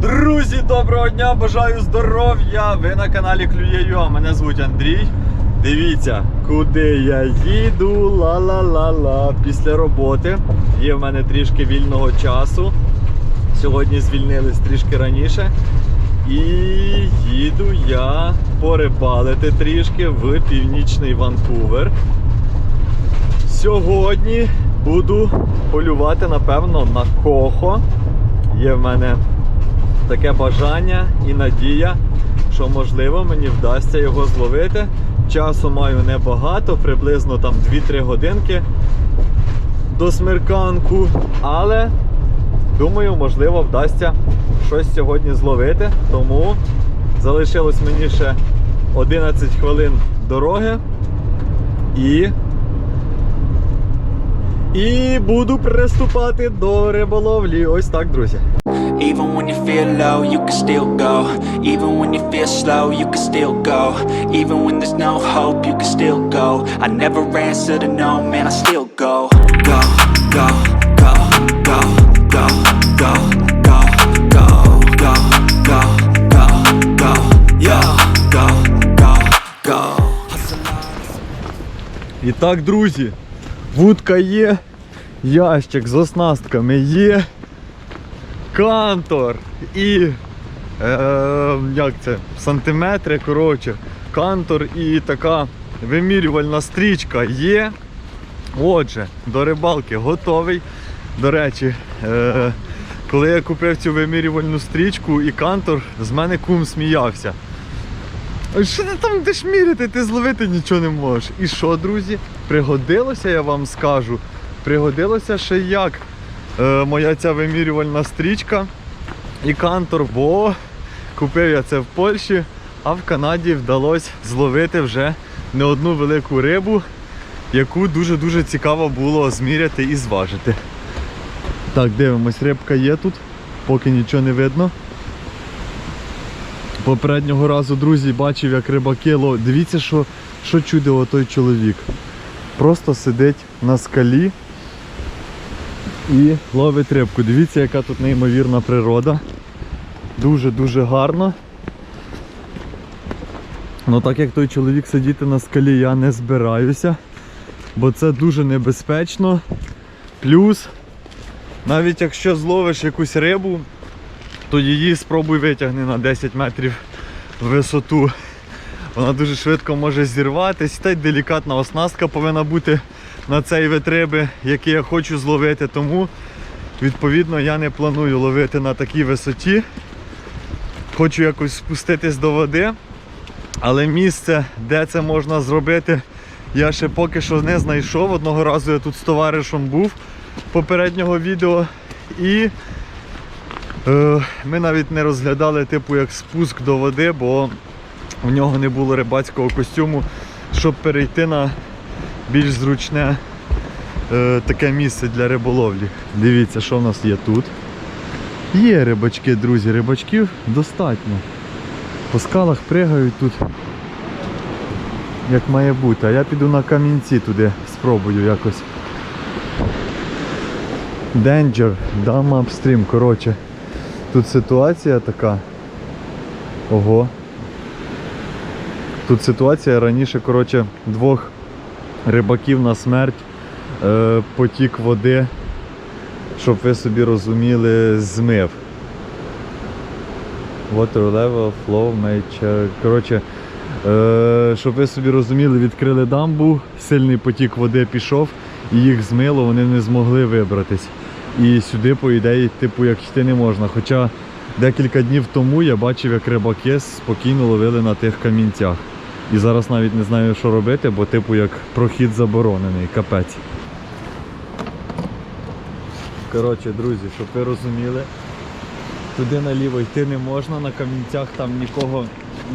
Друзі, доброго дня, бажаю здоров'я! Ви на каналі Клює.ua, мене звуть Андрій. Дивіться, куди я їду. Ла-ла-ла-ла. Після роботи є в мене трішки вільного часу. Сьогодні звільнились трішки раніше. І їду я порибалити трішки в північний Ванкувер. Сьогодні буду полювати, напевно, на кохо. Є в мене таке бажання і надія, що можливо мені вдасться його зловити. Часу маю небагато, приблизно там 2-3 годинки до смерканку, але думаю, можливо, вдасться щось сьогодні зловити. Тому залишилось мені ще 11 хвилин дороги і і буду приступати до риболовлі. Ось так, друзі. Even when you feel low, you can still go. Even when you feel slow, you can still go. Even when there's no hope, you can still go. I never answer to no, man, I still go. Go, go, go, go, go, go, go, go, go, go, go, go, yeah, go, go, go. І так, друзі, вудка є, ящик з оснастками є, кантор і е, як це, сантиметри, коротше, кантор і така вимірювальна стрічка є. Отже, до рибалки готовий. До речі, е, коли я купив цю вимірювальну стрічку і кантор, з мене кум сміявся. Що ти там будеш міряти? Ти зловити нічого не можеш. І що, друзі? Пригодилося, я вам скажу. Пригодилося ще як моя ця вимірювальна стрічка і кантор, бо купив я це в Польщі, а в Канаді вдалося зловити вже не одну велику рибу, яку дуже-дуже цікаво було зміряти і зважити. Так, дивимось, рибка є тут, поки нічого не видно. Попереднього разу, друзі, бачив, як рибаки лов... Дивіться, що, що чудив той чоловік. Просто сидить на скалі і ловить рибку. Дивіться, яка тут неймовірна природа. Дуже-дуже гарно. Ну так як той чоловік сидіти на скалі, я не збираюся, бо це дуже небезпечно. Плюс, навіть якщо зловиш якусь рибу, то її спробуй витягни на 10 метрів висоту. Вона дуже швидко може зірватись, та й делікатна оснастка повинна бути на цей вид риби, який я хочу зловити. Тому відповідно я не планую ловити на такій висоті. Хочу якось спуститись до води, але місце, де це можна зробити, я ще поки що не знайшов. Одного разу я тут з товаришем був попереднього відео. І Е, Ми навіть не розглядали типу як спуск до води, бо в нього не було рибацького костюму, щоб перейти на більш зручне е, таке місце для риболовлі. Дивіться, що в нас є тут. Є рибачки, друзі, рибачків достатньо. По скалах пригають тут, як має бути. А я піду на камінці туди, спробую якось. Danger, дам апстрім, коротше. Тут ситуація така. Ого. Тут ситуація раніше, коротше, двох рибаків на смерть, е, потік води, щоб ви собі розуміли, змив. Water level, flow, major. Коротше, е, щоб ви собі розуміли, відкрили дамбу, сильний потік води пішов і їх змило, вони не змогли вибратись. І сюди, по ідеї, типу, як йти не можна. Хоча декілька днів тому я бачив, як рибаки спокійно ловили на тих камінцях. І зараз навіть не знаю, що робити, бо типу як прохід заборонений, капець. Коротше, друзі, щоб ви розуміли, туди наліво йти не можна, на камінцях там нікого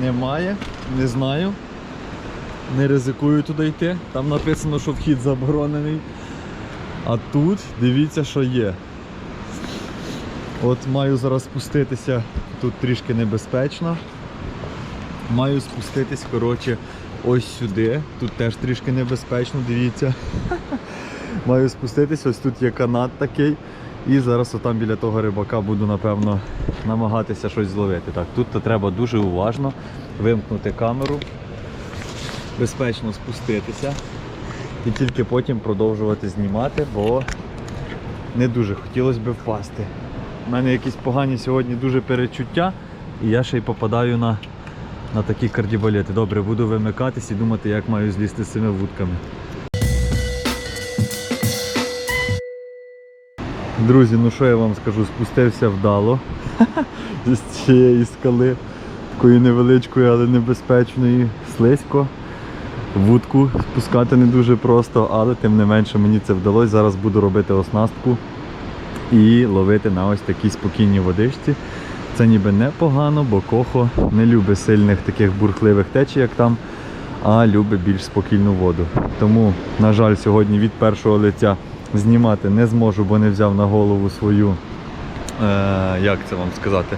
немає, не знаю. Не ризикую туди йти. Там написано, що вхід заборонений. А тут дивіться, що є. От маю зараз спуститися, тут трішки небезпечно. Маю спуститись, коротше, ось сюди. Тут теж трішки небезпечно, дивіться. Маю спуститись, ось тут є канат такий. І зараз отам біля того рибака буду, напевно, намагатися щось зловити. Так, тут то треба дуже уважно вимкнути камеру, безпечно спуститися і тільки потім продовжувати знімати, бо не дуже хотілося б впасти. У мене якісь погані сьогодні дуже перечуття, і я ще й попадаю на, на такі кардібалети. Добре, буду вимикатись і думати, як маю злізти з цими вудками. Друзі, ну що я вам скажу, спустився вдало з цієї скали, такої невеличкої, але небезпечної, слизько. Вудку спускати не дуже просто, але тим не менше мені це вдалося. Зараз буду робити оснастку і ловити на ось такій спокійній водичці. Це ніби непогано, бо кохо не любить сильних таких бурхливих течій, як там, а любить більш спокійну воду. Тому, на жаль, сьогодні від першого лиця знімати не зможу, бо не взяв на голову свою, е, як це вам сказати,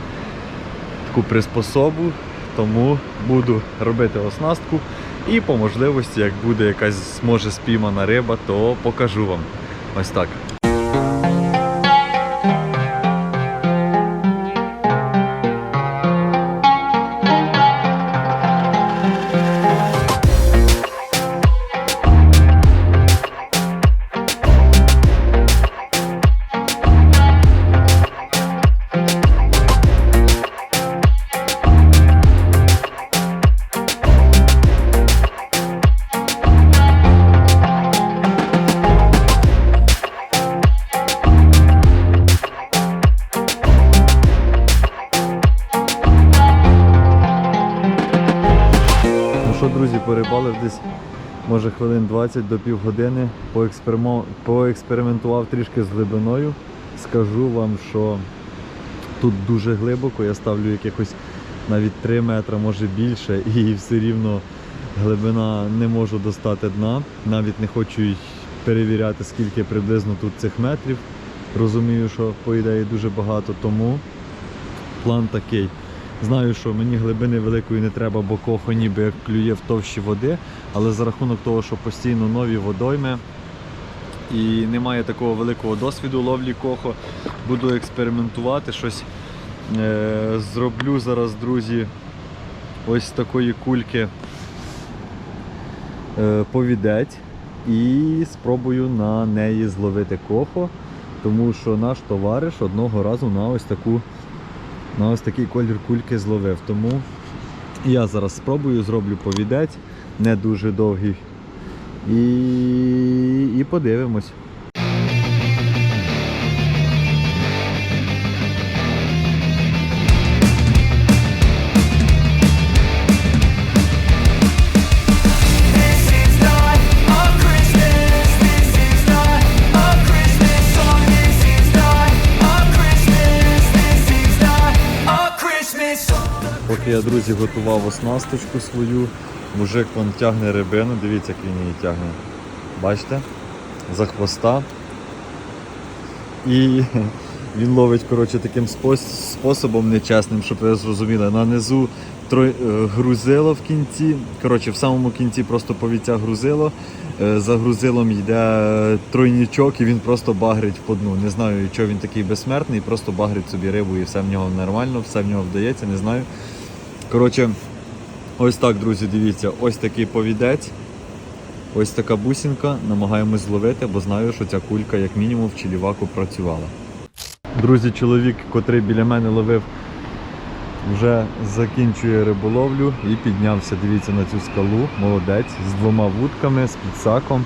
таку приспособу. Тому буду робити оснастку і по можливості, як буде якась зможе спіймана риба, то покажу вам. Ось так. Порибалив десь може хвилин 20 до півгодини, поекспериментував трішки з глибиною. Скажу вам, що тут дуже глибоко, я ставлю якихось навіть 3 метри, може більше, і все рівно глибина не можу достати дна. Навіть не хочу перевіряти, скільки приблизно тут цих метрів. Розумію, що по ідеї дуже багато, тому план такий. Знаю, що мені глибини великої не треба, бо кохо ніби як клює в товщі води, але за рахунок того, що постійно нові водойми і немає такого великого досвіду ловлі кохо, буду експериментувати щось. Е, зроблю зараз, друзі, ось такої кульки е, повідець і спробую на неї зловити кохо, тому що наш товариш одного разу на ось таку на ось такий колір кульки зловив. Тому я зараз спробую, зроблю повідець, не дуже довгий. І, і подивимось. Поки я, друзі, готував оснасточку свою, мужик вон тягне рибину, дивіться, як він її тягне. Бачите? За хвоста. І він ловить коротше, таким способом нечесним, щоб ви зрозуміли. На низу е, грузило в кінці. Коротше, в самому кінці просто повіця грузило. Е, За грузилом йде е, тройнічок і він просто багрить по дну. Не знаю, чого він такий безсмертний, просто багрить собі рибу і все в нього нормально, все в нього вдається, не знаю. Коротше, ось так, друзі, дивіться, ось такий повідець. Ось така бусинка, намагаємось зловити, бо знаю, що ця кулька як мінімум в чиліваку працювала. Друзі, чоловік, котрий біля мене ловив, вже закінчує риболовлю і піднявся, дивіться, на цю скалу. Молодець, з двома вудками, з підсаком.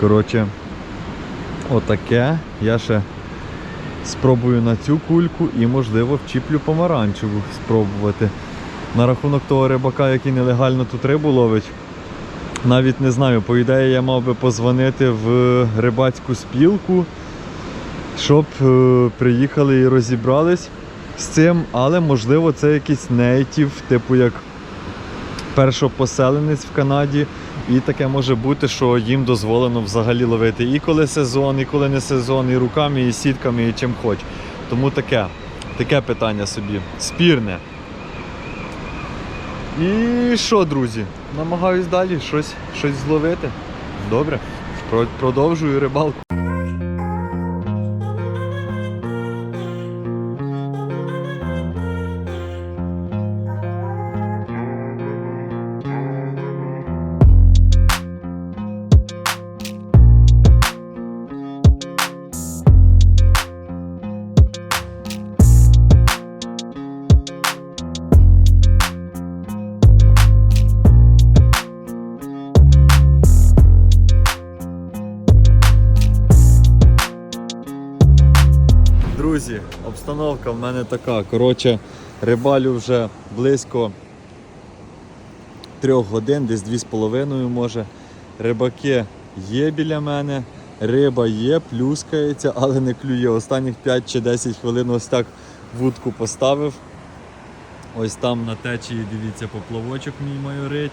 Коротше, отаке. Я ще спробую на цю кульку і, можливо, вчіплю помаранчеву спробувати. На рахунок того рибака, який нелегально тут рибу ловить, навіть не знаю, по ідеї я мав би позвонити в рибацьку спілку, щоб е, приїхали і розібрались з цим, але можливо це якийсь нейтів, типу як першопоселенець в Канаді. І таке може бути, що їм дозволено взагалі ловити і коли сезон, і коли не сезон, і руками, і сітками, і чим хоч. Тому таке, таке питання собі. Спірне. І що, друзі? Намагаюсь далі щось, щось зловити. Добре. Продовжую рибалку. Обстановка в мене така. Коротше, рибалю вже близько трьох годин, десь дві з половиною може. Рибаки є біля мене, риба є, плюскається, але не клює. Останніх 5 чи 10 хвилин ось так вудку поставив. Ось там на течії, дивіться, поплавочок мій майорить.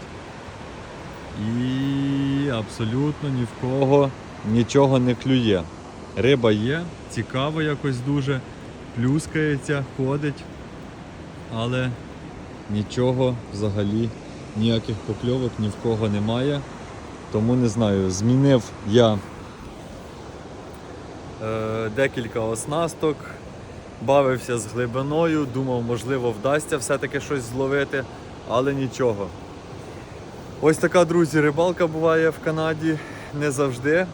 І абсолютно ні в кого нічого не клює. Риба є, цікаво якось дуже, плюскається, ходить, але нічого взагалі, ніяких покльовок ні в кого немає. Тому не знаю, змінив я е, декілька оснасток, бавився з глибиною, думав, можливо, вдасться все-таки щось зловити, але нічого. Ось така, друзі, рибалка буває в Канаді не завжди.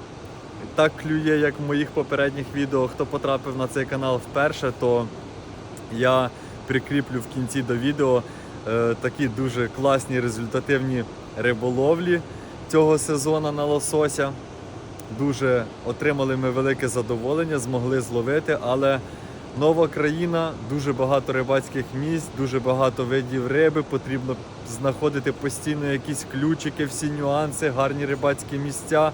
Так клює, як в моїх попередніх відео. Хто потрапив на цей канал вперше, то я прикріплю в кінці до відео е, такі дуже класні результативні риболовлі цього сезону на лосося. Дуже отримали ми велике задоволення, змогли зловити, але нова країна, дуже багато рибацьких місць, дуже багато видів риби. Потрібно знаходити постійно якісь ключики, всі нюанси, гарні рибацькі місця,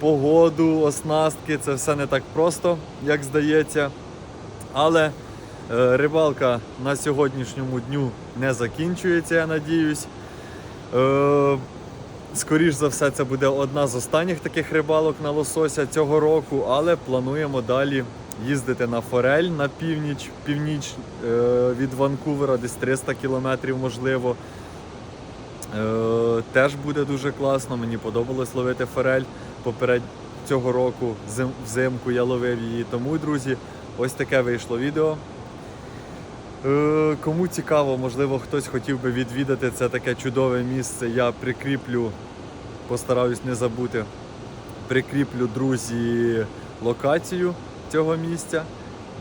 погоду, оснастки. Це все не так просто, як здається. Але е, рибалка на сьогоднішньому дню не закінчується, я надіюсь. Е, Скоріш за все, це буде одна з останніх таких рибалок на лосося цього року, але плануємо далі їздити на Форель на північ, північ е, від Ванкувера, десь 300 кілометрів, можливо. Теж буде дуже класно. Мені подобалось ловити форель. Поперед цього року зим, взимку я ловив її. Тому, друзі, ось таке вийшло відео. Е, Кому цікаво, можливо, хтось хотів би відвідати це таке чудове місце. Я прикріплю, постараюсь не забути, прикріплю, друзі, локацію цього місця.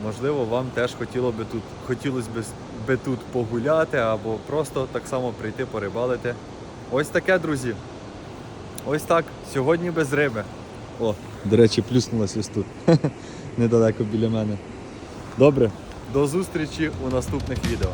Можливо, вам теж хотіло би тут, хотілося би, би тут погуляти або просто так само прийти порибалити. Ось таке, друзі. Ось так. Сьогодні без риби. О, до речі, плюснулась ось тут. Недалеко біля мене. Добре, до зустрічі у наступних відео.